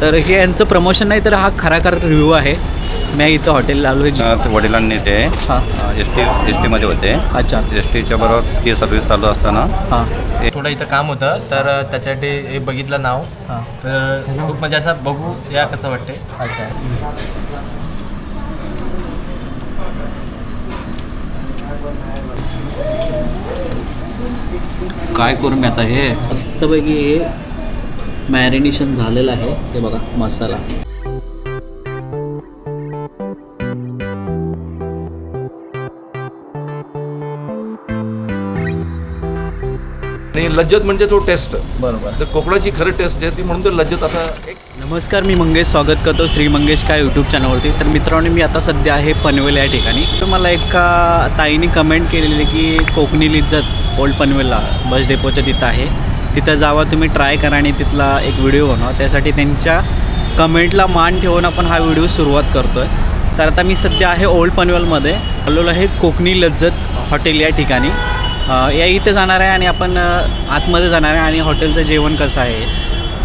तर हे यांचं प्रमोशन नाही तर हा खरा खरा रिव्ह्यू आहे. मी इथं हॉटेलला आलो आहे. अ, वडिलांनी ते हां. एस टी एस टीमध्ये होते. अच्छा. एस टीच्या बरोबर ती सर्व्हिस चालू असताना. हां. थोडं इथं काम होतं तर त्याच्यासाठी हे बघितलं नाव. हां. तर खूप म्हणजे असं बघू या कसं वाटते. अच्छा. काय करू मी आता हे? मस्तपैकी हे मॅरिनेशन झालेलं आहे हे बघा मसाला. आणि लज्जत म्हणजे तो टेस्ट बरोबर. तर कोकणाची खरं टेस्ट आहे ती म्हणून तो लज्जत असा एक नमस्कार मी मंगेश स्वागत करतो श्री मंगेश काय यूट्यूब चॅनलवरती तर मित्रांनो मी आता सध्या आहे पनवेल या ठिकाणी. तर मला एका ताईने कमेंट केलेली की कोकणी लिज्जत ओल्ड पनवेलला बस डेपोच्या तिथं आहे. तिथं जावा तुम्ही ट्राय करा आणि तिथला एक व्हिडिओ बनवा. त्यासाठी त्यांच्या कमेंटला मान ठेवून आपण हा व्हिडिओ सुरुवात करतो आहे तर आता मी सध्या आहे ओल्ड पनवेलमध्ये आलेलो आहे कोकणी लज्जत हॉटेल या ठिकाणी. या इथे जाणार आहे आणि आपण आतमध्ये जाणार आहे आणि हॉटेलचं जेवण कसं आहे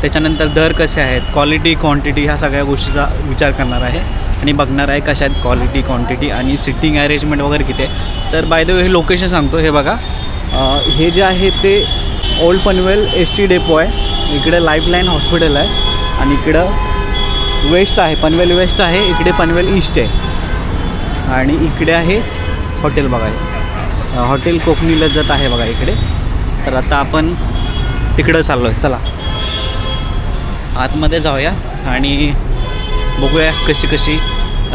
त्याच्यानंतर दर कसे आहेत क्वालिटी क्वांटिटी ह्या सगळ्या गोष्टीचा विचार करणार आहे. आणि बघणार आहे कशा आहेत क्वालिटी क्वांटिटी आणि सिटिंग अरेंजमेंट वगैरे किती आहे. तर बाय द वे हे लोकेशन सांगतो हे बघा. हे जे आहे ते old Panvel S T depot आहे. इकडे लाईफलाईन हॉस्पिटल आहे. आणि इकडं वेस्ट आहे. पनवेल वेस्ट आहे. इकडे पनवेल ईस्ट आहे. आणि इकडे आहे हॉटेल बघा. हॉटेल कोकणी लज्जत आहे बघा इकडे. तर आता आपण तिकडं चाललो आहे चला. आतमध्ये जाऊया आणि बघूया कशी कशी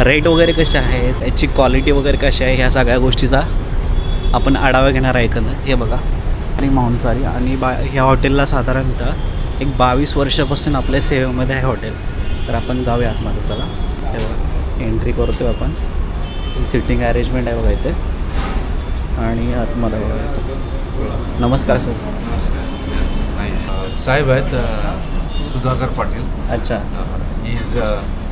रेट वगैरे कशी आहे त्याची क्वालिटी वगैरे कशी आहे ह्या सगळ्या गोष्टीचा आपण आढावा घेणार आहे का हे बघा. आणि मांसाहारी आणि बा ह्या हॉटेलला साधारणतः एक बावीस वर्षापासून आपल्या सेवेमध्ये आहे हॉटेल तर आपण जाऊया आतमध्ये चला. हे बघा एंट्री करतो आपण. सिटिंग अरेंजमेंट आहे बघा इथे. आणि आतमध्ये बघा. नमस्कार सर साहेब आहेत सुधाकर पाटील. अच्छा. इज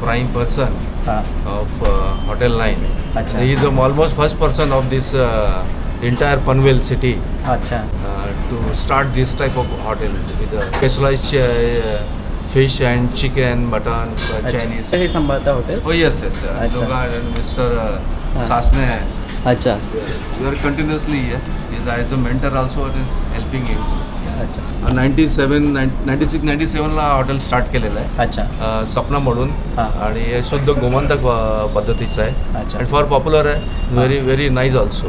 प्राईम पर्सन हां. ऑफ हॉटेल नाईन अच्छा. He is almost first person of this entire Panvel city अच्छा. To start this type of hotel with a specialized uh, fish and chicken, mutton, uh. Chinese. हे सांभाळता hotel Oh yes, yes. Uh, अच्छा. Loga and Mr. Uh, हाँ. Sasne, अच्छा we are continuously here. He's as a mentor also and helping him. अच्छा ninety seven ninety six ninety सेवनला hotel start केलेलं आहे अच्छा अ, सपना म्हणून हां. आणि हे शुद्ध गोमंतक अ, पद्धतीचं आहे अच्छा. आणि फार पॉप्युलर आहे व्हेरी व्हेरी नाईस ऑल्सो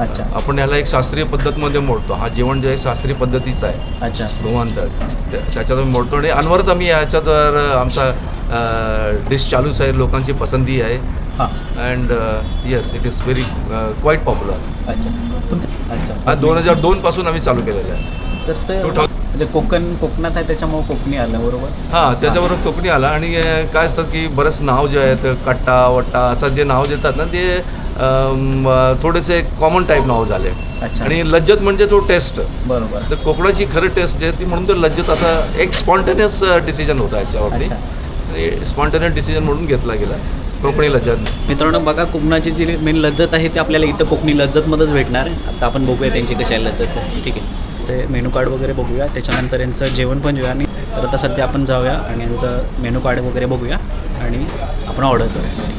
अच्छा. आपण याला एक शास्त्रीय पद्धतमध्ये मोडतो. हा जेवण जे आहे शास्त्रीय पद्धतीचं आहे. अच्छा. गोमांतक त्या- त्याच्यात आम्ही मोडतो. आणि अनवरत आम्ही याच्यात आमचा डिश चालूच आहे. लोकांची पसंती आहे. हां. And yes it is very quite popular अच्छा. दोन हजार दोन पासून आम्ही चालू केलेलं आहे. तर सर Thousand- म्हणजे कोकण कोकणात आहे त्याच्यामुळे कोकणी आलं बरोबर? हां त्याच्याबरोबर कोकणी आला. आणि अ, काय असतात की बरेच नाव जे आहेत कट्टा वट्टा असं जे नाव देतात ना ते अ, थोडेसे कॉमन टाईप नाव झाले. अच्छा. आणि लज्जत म्हणजे तो टेस्ट बरोबर. तर कोकणाची खरं टेस्ट जे आहे ती म्हणून तो लज्जत असा एक स्पॉन्टेनियस डिसिजन होता याच्यावरती. स्पॉन्टेनियस डिसिजन म्हणून घेतला गेला. कोकणी लज्जत. मित्रांनो बघा कोकणाची जी मेन लज्जत आहे ती आपल्याला इथं कोकणी लज्जतमध्येच भेटणार आहे. आता आपण बघूया त्यांची कशी आहे लज्जत. ते. ठीक आहे. ते मेनू कार्ड वगैरे बघूया. त्याच्यानंतर यांचं जेवण पण जेवूया आणि तर आता सध्या आपण जाऊया आणि यांचं मेनू कार्ड वगैरे बघूया आणि आपण ऑर्डर करूया.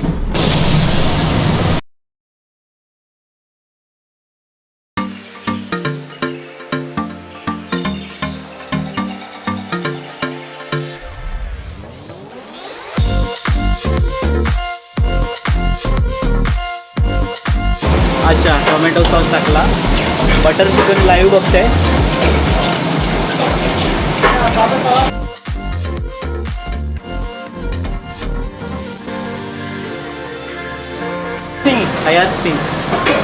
अच्छा टोमॅटो सॉस टाकला. बटर चिकन लाईव्ह बघते सिंग हयात सिंग.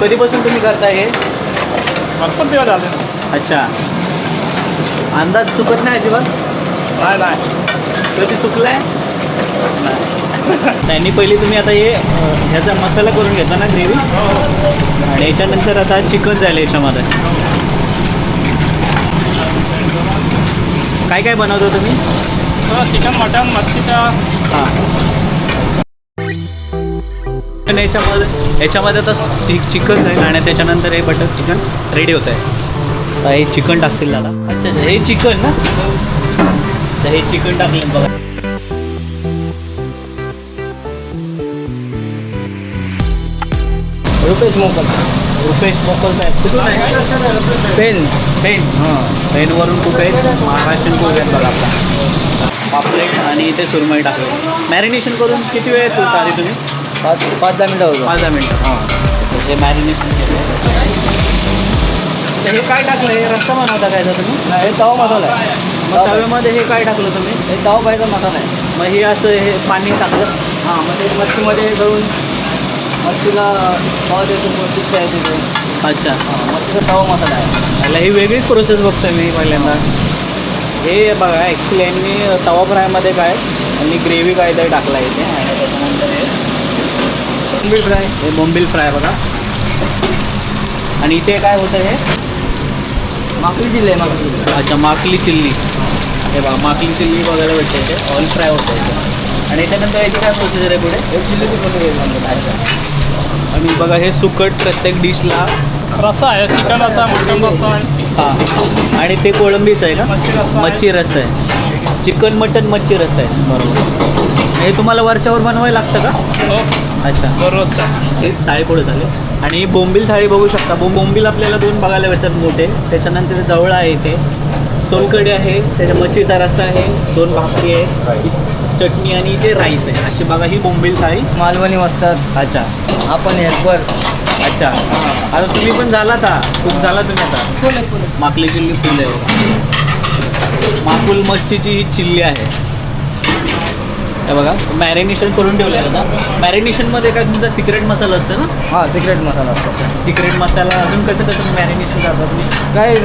कधीपासून तुम्ही करताय हे? भरपूर दिवस झाले. अच्छा. अंदाज चुकत नाही अजिबात? नाही नाही. कधी चुकलाय? त्यांनी पहिली तुम्ही आता हे ह्याचा मसाला करून घेतला ना ग्रेव्ही? आणि याच्यानंतर आता चिकन जायला याच्यामध्ये. काय काय बनवतो तुम्ही? चिकन मटन मच्छीचा. हां. याच्यामध्ये याच्यामध्ये आता चिकन जाईल आणि त्याच्यानंतर हे बटर चिकन रेडी होत आहे हे चिकन टाकतील दादा. अच्छा अच्छा. हे चिकन ना? तर हे चिकन टाकलं बघा. रुपेश मोकल. रुपेश मोकल साहेब. कुठून आहे? पेन. पेन. हां. पेनवरून कुठे? महाराष्ट्रीयन आहेत बघा आपला पापलेट आणि इथे सुरमई टाकले. मॅरिनेशन करून किती वेळ ठेवता आधी तुम्ही? पाच पाच दहा मिनटं होतं. पाच दहा मिनटं. हां. हे मॅरिनेशन केलं. तर हे काय टाकलं? हे रस्ता बनवता काय तुम्ही? हे तवा मसाला आहे. मग तव्यामध्ये हे काय टाकलं तुम्ही? हे तवा पाहिजे मसाला आहे. मग हे असं हे पाणी टाकलं? हां मग ते मच्छीमध्ये करून देतो मच्छी आहे तिथे अच्छा. हां मच्छीचा तवा मसाला आहे. याला ही वेगळीच प्रोसेस बघतोय मी पहिल्यांदा. हे. बघा ॲक्च्युली यांनी तवा फ्रायमध्ये काय यांनी ग्रेव्ही काहीतरी टाकला आहे इथे. आणि त्याच्यानंतर हे बोंबील फ्राय. हे बोंबिल फ्राय बघा. आणि इथे काय होतं हे? माकडी दिली आहे माकडी दिली अच्छा माकली चिल्ली. हे बघा माकली चिल्ली वगैरे भेटते इथे. ऑइल फ्राय होतं इथे. आणि याच्यानंतर याची काय प्रोसिजर आहे पुढे? हे प्रोसेस आणि बघा हे सुकट प्रत्येक डिशला रस्सा आहे चिकन रस्सा मटन रस्सा आहे. हां आणि ते कोळंबीच आहे का? मच्छी रस्सा आहे. चिकन मटन मच्छी रस्सा आहे. बरोबर. हे तुम्हाला वरच्यावर बनवायला लागतं का? हो. अच्छा. दररोजचा हे थाळी पुढे झाले. आणि बोंबील थाळी बघू शकता. बो बोंबील आपल्याला दोन बघायला भेटतात मोठे. त्याच्यानंतर जवळ आहे इथे. सोलकडी आहे त्याच्या मच्छीचा रस्सा आहे दोन भाकरी आहे. चटणी आणि इथे राईस आहे. अशी बघा ही बोंबील थाळी. मालवणी मस्तात अच्छा. आपण हेल्पर अच्छा. आता तुम्ही पण झाला आता खूप झाला तुम्ही आता. माकली चिल्ली फुल बघा. माकुल मच्छीची ही चिल्ली आहे. हे बघा मॅरिनेशन करून ठेवलं आहे आता मॅरिनेशनमध्ये काय तुमचा सिक्रेट मसाला असतं ना? हां सिक्रेट मसाला असतो. सिक्रेट मसाला अजून कसं कसं मॅरिनेशन करतात तुम्ही? काय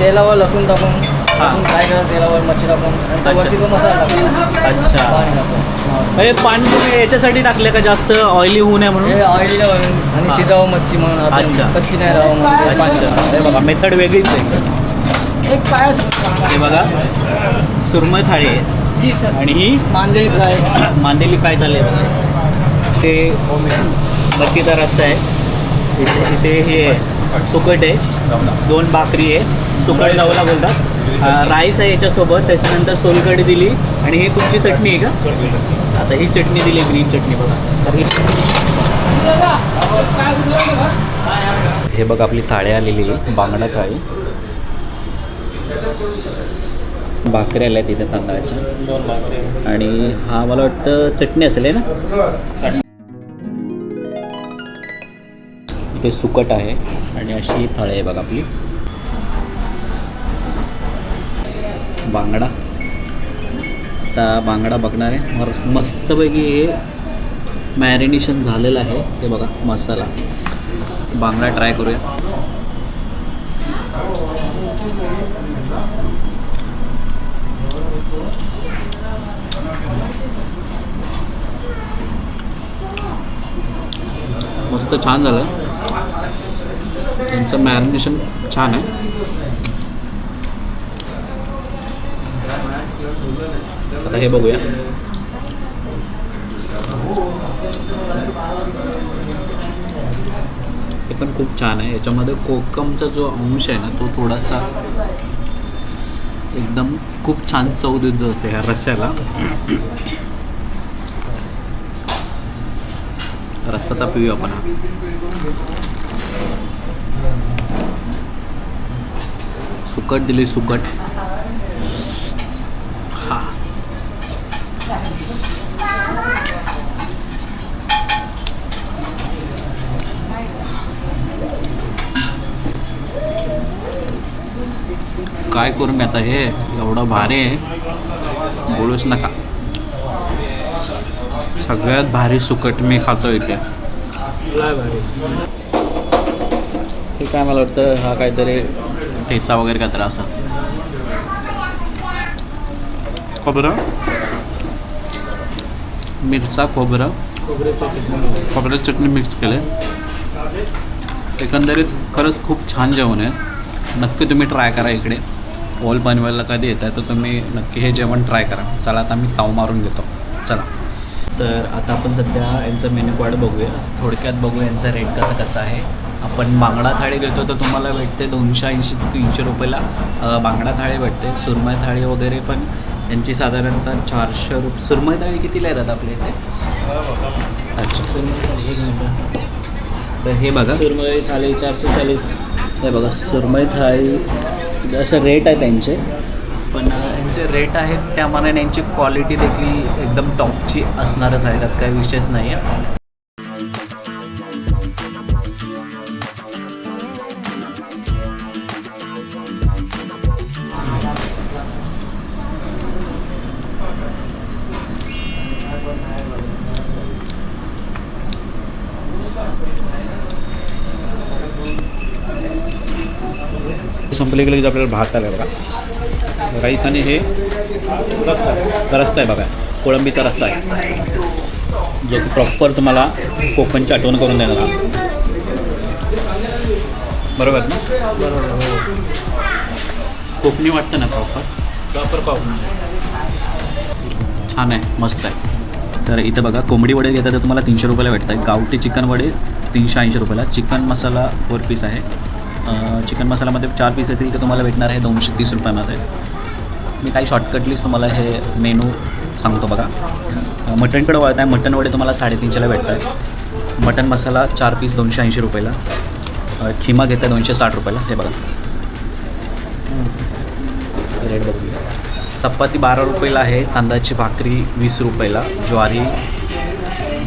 तेलावर लसूण टाकून. लसूण काय करा तेलावर मच्छी टाकून वरती तो मसाला अच्छा. पाणी टाकून हे पाणी तुम्ही याच्यासाठी टाकले का जास्त? ऑइली होऊ नये हे म्हणून बनवून आणि. शिजावं मच्छी म्हणून अच्छा. कच्ची नाही राहावं बघा मेथड वेगळीच आहे. एक पाय हे बघा. सुरमई थाळी आहे. जी सर. आणि ही मांदेली फ्राय. मांदेली फ्राय चालले बघा. ते मच्छीचा रस्सा आहे. इथे इथे हे आहे, सुकट आहे. दोन भाकरी आहे. सुकट लावला बोलतात. राईस आहे याच्यासोबत त्याच्यानंतर सोलकढी दिली आणि ही तुमची चटणी आहे का? आता ही चटणी दिली ग्रीन चटणी बघा. तर ही हे बघ आपली थाळी आलेली आहे बांगडा थाळी. भाकरी आल्या तिथे तांदळाच्या. आणि हा मला वाटतं चटणी असेल आहे ना? ते सुकट आहे आणि अशी थाळी आहे बघा आपली. बांगडा. आता बांगडा बघणार आहे. मर मस्तपैकी हे मॅरिनेशन झालेलं आहे. हे बघा मसाला. बांगडा ट्राय करूया. मस्त छान झालं. त्यांचं मॅरिनेशन छान आहे. आता हे बघूया हे पण खूप छान आहे. याच्यामध्ये कोकमचा जो अंश आहे ना तो थोडासा एकदम खूप छान चव देत होते ह्या रस्स्याला रस्सा तर पिऊया आपण हा. सुकट दिली सुकट. काय करू मी आता? हे एवढं भारी आहे. बोलूच नका. सगळ्यात भारी सुकट मी खातो इथे हे काय मला वाटतं हा काहीतरी ठेचा वगैरे काहीतरी असा. खोबरं? मिरचा खोबरं. खोबऱ्याची चटणी मिक्स केले. एकंदरीत खरंच खूप छान जेवण आहे. नक्की तुम्ही ट्राय करा इकडे. ओल पनवेलला कधी येत आहे तर तुम्ही नक्की हे जेवण ट्राय करा. चला आता मी ताव मारून घेतो. चला. तर आता आपण सध्या यांचं मेन्यू कार्ड बघूया. थोडक्यात बघूया यांचा रेट कसं कसं आहे. आपण बांगडा थाळी घेतो तर तुम्हाला भेटते दोनशे ऐंशी ते तीनशे रुपयाला. बांगडा थाळी भेटते सुरमई थाळी वगैरे पण. यांची साधारणतः चारशे रुपये सुरमई थाळी कितीला येतात आपल्या इथे? अच्छा. तर हे बघा. सुरमई थाली चारशे चाळीस. हे बघा सुरमई थाळी म्हणजे असे रेट आहे त्यांचे. पण यांचे रेट आहेत त्या मानाने यांची क्वालिटी देखील एकदम टॉपची असणारच आहे त्यात काही विशेष नाही आहे संपले गेले की आपल्याला भात आला बघा. राईस आणि हे रस्सा आहे बघा. कोळंबीचा रस्सा आहे. जो की प्रॉपर तुम्हाला कोकणची आठवण करून देणार. बरोबर ना? बरोबर कोकणी वाटतं ना प्रॉपर प्रॉपर कोकणी छान आहे मस्त आहे. तर इथं बघा कोंबडी वडे घेतात तर तुम्हाला तीनशे रुपयाला भेटत आहे गावठी चिकन वडे तीनशे ऐंशी रुपयाला. चिकन मसाला फोर पीस आहे. चिकन मसाल्यामध्ये चार पीस येतील ते तुम्हाला भेटणार आहे दोनशे तीस रुपयामध्ये. मी काही शॉर्टकटलीच तुम्हाला हे मेनू सांगतो बघा. मटणकडे वळत आहे मटण वडे तुम्हाला साडेतीनशेला भेटत आहे मटण मसाला चार पीस दोनशे ऐंशी रुपयाला. खिमा घेत दोनशे साठ रुपयाला हे बघा. रेट बघूया चपाती बारा रुपयाला आहे तांदळाची भाकरी वीस रुपयाला ज्वारी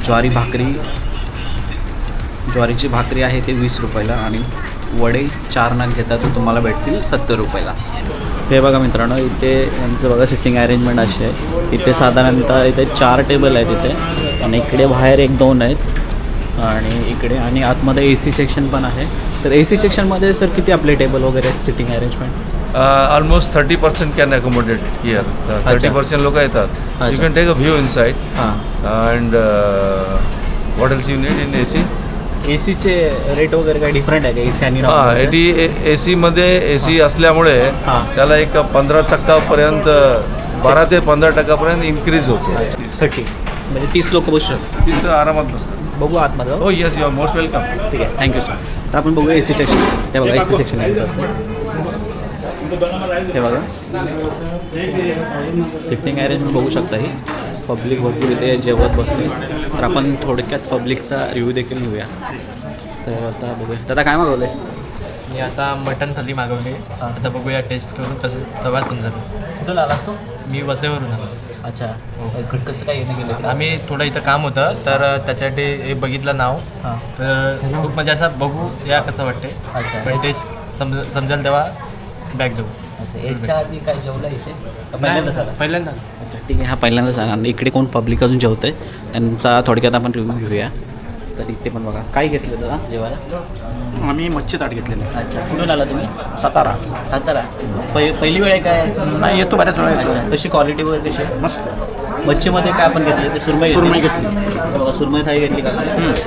ज्वारी भाकरी ज्वारीची भाकरी आहे ते वीस रुपयाला आणि वडे चार नाग घेतात तर तुम्हाला भेटतील सत्तर रुपयाला. हे बघा मित्रांनो इथे यांचं बघा सिटिंग अरेंजमेंट अशी आहे. इथे साधारणतः इथे चार टेबल आहेत इथे. आणि इकडे बाहेर एक दोन आहेत. आणि इकडे आणि आतमध्ये ए सी सेक्शन पण आहे. तर ए सी सेक्शनमध्ये सर किती आपले टेबल वगैरे आहेत seating arrangement almost thirty percent can accommodate here thirty percent लोक येतात. You. Can take a view in side हां. And what else you need in A C A सीचे रेट वगैरे काही डिफरंट आहे का? ए सी आणि हां non-AC? एटी ए सीमध्ये ए सी असल्यामुळे हां. त्याला एक पंधरा टक्कापर्यंत बारा ते पंधरा टक्कापर्यंत इन्क्रीज होतो. थर्टी म्हणजे तीस लोक बसू शकतात. तिथं आरामात बसतात. बघू आतमध्ये हो yes you are most welcome ठीक आहे थँक्यू सर तर आपण बघूया ए सी सेक्शन हे बघा ए सी सेक्शन यायचं असतं हे बघा. सिटिंग अरेंजमेंट बघू शकता ही. पब्लिक भरपूर इथे जेवत बसते तर आपण थोडक्यात पब्लिकचा रिव्ह्यू देखील घेऊया. तर आता बघूया. दादा काय मागवलंयस? मी आता मटण थाली मागवली. आता बघूया टेस्ट करून कसं तेव्हा समजत कुठून आलास तू? मी वसईवरून आलो. अच्छा. इकडं कसं काय येणे गेलं आम्ही थोडं इथं काम होतं तर त्याच्यासाठी हे बघितलं नाव. हां. तर खूप म्हणजे असं बघू या कसं वाटते अच्छा. पण टेस्ट समज समजेल तेव्हा बॅग देऊ अच्छा याच्या आधी काय जेवलं इथे? का पहिल्यांदाच आला? पहिल्यांदा अच्छा ठीक आहे. हा पहिल्यांदाच आहे आणि इकडे कोण पब्लिक अजून जेवतंय? त्यांचा थोडक्यात आपण रिव्ह्यू घेऊया. तर इथे पण बघा. काय घेतलं दादा जेवायला? आम्ही मच्छी ताट घेतलेले. आहे. अच्छा कुठून आला तुम्ही? सातारा. सातारा. पहि पहिली वेळ आहे काय? नाही येतो बऱ्याच वेळा अच्छा येतो कशी क्वालिटी वगैरे कशी आहे? मस्त मच्छीमध्ये काय आपण घेतलं? ते सुरमई सुरमई घेतली. घेतली. हे बघा सुरमई थाळी घेतली का?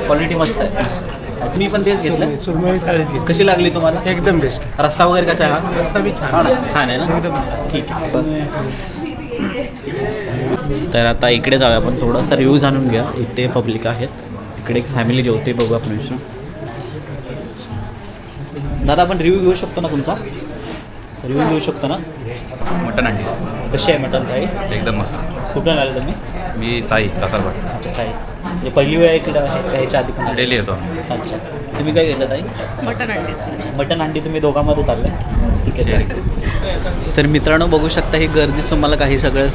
क्वालिटी मस्त आहे. तुम्ही पण तेच घेतलं सुरमई थाळीच कशी लागली तुम्हाला? एकदम बेस्ट रस्सा वगैरे कसा आहे हा? रस्ता बी छान. हा ना? छान आहे ना? एकदम छान. ठीक आहे. तर आता इकडे जाऊया आपण थोडासा रिव्ह्यू जाणून घ्या इथे पब्लिक आहेत. इकडे फॅमिली जेवते बघू आपण विषय दादा आपण रिव्ह्यू घेऊ शकतो ना तुमचा? रिव्ह्यू घेऊ शकतो ना? मटन अंडी कशी आहे मटन थाळी एकदम मस्त. कुठून आले तुम्ही? मी साई कासारवाड अच्छा साई. म्हणजे पहिली वेळ इकडे आहे का ह्याच्या आधी पण आले? डेली येतो अच्छा. तुम्ही काय घेतलं ताई? मटन अंडीच. मटन अंडी तुम्ही दोघांमध्ये चाललंय ठीक आहे चालेल. तर मित्रांनो बघू शकता ही गर्दी तुम्हाला काही सगळं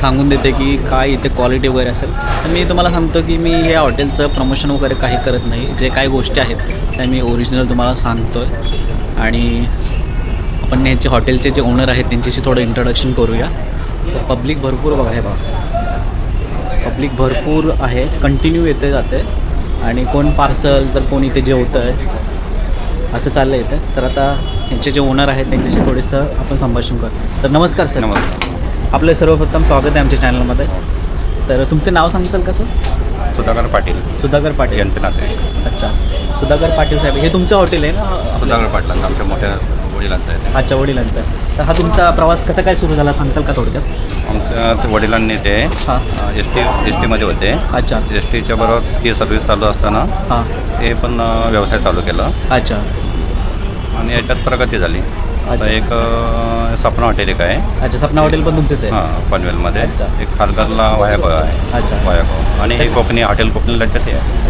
सांगून देते की काय इथे क्वालिटी वगैरे असेल. तर मी तुम्हाला सांगतो की मी हे हॉटेलचं प्रमोशन वगैरे काही करत नाही. जे काही गोष्टी आहेत त्या मी ओरिजिनल तुम्हाला सांगतो आहे आणि आपण यांचे हॉटेलचे जे ओनर आहेत त्यांच्याशी थोडं इंट्रोडक्शन करूया. पब्लिक भरपूर बघा हे बघा. पब्लिक भरपूर आहे. कंटिन्यू येते जाते. आणि कोण पार्सल तर कोण इथे जेवतं आहे असं चाललं इथं. तर आता यांचे जे ओनर आहेत त्यांच्याशी थोडंसं आपण संभाषण करू. तर नमस्कार सर. नमस्कार. आपलं सर्वप्रथम स्वागत आहे आमच्या चॅनलमध्ये तर तुमचे नाव सांगताल का सर? सुधाकर पाटील. सुधाकर पाटील. यांचे नाते अच्छा. सुधाकर पाटील साहेब हे तुमचं हॉटेल आहे ना? सुधाकर पाटलांचं आमच्या मोठ्या वडिलांचं आहे ते. अच्छा वडिलांचं आहे. तर हा तुमचा प्रवास कसा काय सुरू झाला सांगताल का थोडक्यात? आमच्या ते वडिलांनी ते हां. एस टी एस टीमध्ये होते. अच्छा. एस टीच्या बरोबर ती सर्व्हिस चालू असताना हां. हे पण अ, व्यवसाय चालू केला. अच्छा. आणि याच्यात प्रगती झाली. अच्छा. आता एक अ, सपना हॉटेल एक आहे. अच्छा सपना हॉटेल पण तुमचंच आहे? हां पनवेलमध्ये. अच्छा. एक खालकरला वायागाव आहे. अच्छा. वायागाव. आणि हे कोकणी हॉटेल कोकणीला ते आहे.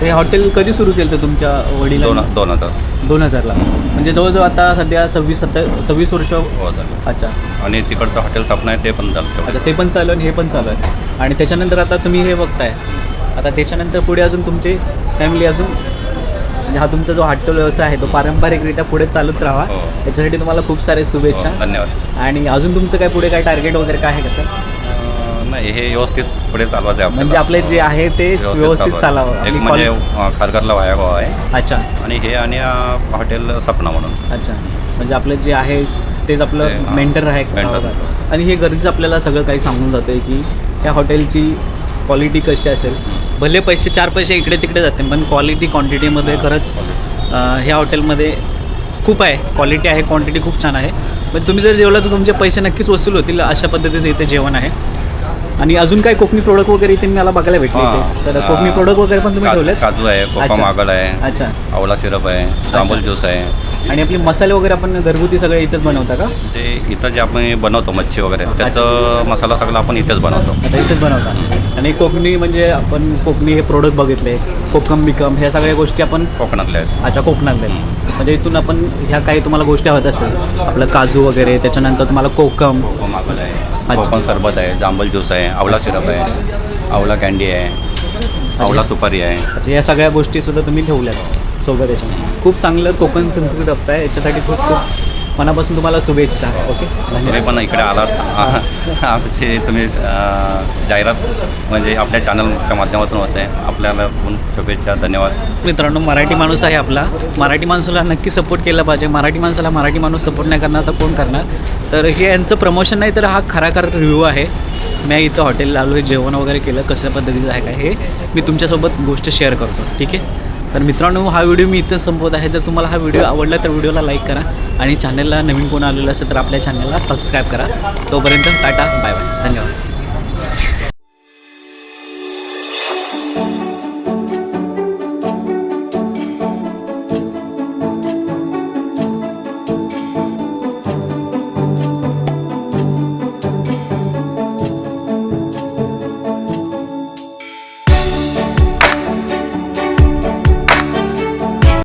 हे हॉटेल कधी सुरू केलं होतं तुमच्या वडिलांनी? दोन दोन हजार. दोन हजारला. म्हणजे जवळजवळ आता सध्या सव्वीस सत्ता सव्वीस वर्ष हो झालं. अच्छा. आणि तिकडचं हॉटेल सपना आहे ते पण झालं अच्छा तेवढं ते पण चालू आहे आणि हे पण चालू आहे. आणि त्याच्यानंतर आता तुम्ही हे बघताय. आता त्याच्यानंतर पुढे अजून तुमची फॅमिली अजून म्हणजे हा तुमचा जो हॉटेल व्यवसाय आहे तो पारंपरिकरित्या पुढे चालूच राहावा हो. त्याच्यासाठी तुम्हाला खूप सारे शुभेच्छा. हो, धन्यवाद. आणि अजून तुमचं काय पुढे काय टार्गेट वगैरे काय आहे कसं? नाही हे व्यवस्थित पुढे चालवायचं आहे म्हणजे आपले जे आहे ते व्यवस्थित. चालावं. एक आपली म्हणजे quality- अं, खारघरला वायागाव आहे. अच्छा. आणि हे आणि अं, हॉटेल सपना म्हणून. अच्छा. म्हणजे आपलं जे आहे तेच ते, आपलं हां. मेंटर आहे Mentor. आणि हे गरजेचं आपल्याला सगळं काही सांगून जातं आहे की त्या हॉटेलची क्वालिटी कशी असेल. भले पैसे चार पैसे इकडे तिकडे जाते पण क्वालिटी क्वांटिटीमध्ये खरंच अं, ह्या हॉटेलमध्ये खूप आहे. क्वालिटी आहे क्वांटिटी खूप छान आहे. म्हणजे तुम्ही जर जेवला तर तुमचे पैसे नक्कीच वसूल होतील अशा पद्धतीचं इथे जेवण आहे. आणि अजून काय कोकणी प्रोडक्ट वगैरे इथे मला बघायला भेटले. इथे. तर कोकणी प्रोडक्ट वगैरे पण तुम्ही ठेवलेत काजू आहे कोका अच्छा. मागल आहे अच्छा आवळा सिरप आहे जांभूळ ज्यूस आहे आणि आपले मसाले वगैरे आपण घरगुती सगळे इथेच बनवता का? जे इथं जे आपण बनवतो मच्छी वगैरे त्याचं मसाला सगळा आपण इथेच बनवतो. अच्छा इथेच बनवता. आणि कोकणी म्हणजे आपण कोकणी हे प्रोडक्ट बघितले कोकम बिकम ह्या सगळ्या गोष्टी आपण कोकणातले आहेत. अच्छा कोकणातले म्हणजे इथून आपण ह्या काही तुम्हाला गोष्टी हव्यात असतील. आपलं काजू वगैरे त्याच्यानंतर तुम्हाला कोकम. कोको मागल आहे. अच्छा. कोकम सरबत आहे जांभूळ ज्यूस आहे आवळा सिरप आहे आवळा कॅन्डी आहे आवळा सुपारी आहे. अच्छा या सगळ्या गोष्टी सुद्धा तुम्ही ठेवल्यात. सोबत याच्या खूप चांगलं कोकण संस्कृती हप्ता आहे याच्यासाठी खूप खूप मनापासून तुम्हाला शुभेच्छा ओके? तुम्ही पण इकडे आलात. आमचे तुम्ही अं, जाहिरात म्हणजे आपल्या चॅनलच्या माध्यमातून होते आपल्याला पण शुभेच्छा धन्यवाद. मित्रांनो मराठी माणूस आहे आपला. मराठी माणसाला नक्की सपोर्ट केला पाहिजे. मराठी माणसाला मराठी माणूस सपोर्ट नाही करणार तर कोण करणार? तर हे यांचं प्रमोशन नाही तर हा खरा खरा रिव्ह्यू आहे. मी इथं हॉटेलला आलो आहे जेवण वगैरे केलं कशा पद्धतीचं आहे काय हे मी तुमच्यासोबत गोष्ट शेअर करतो ठीक आहे? तर मित्रांनो हा व्हिडिओ मी इथं संपवत आहे. जर तुम्हाला हा व्हिडिओ आवडला तर व्हिडिओला लाईक करा आणि चॅनलला नवीन कोण आलेलं असेल तर आपल्या चॅनलला सबस्क्राईब करा. तोपर्यंत टाटा बाय बाय धन्यवाद.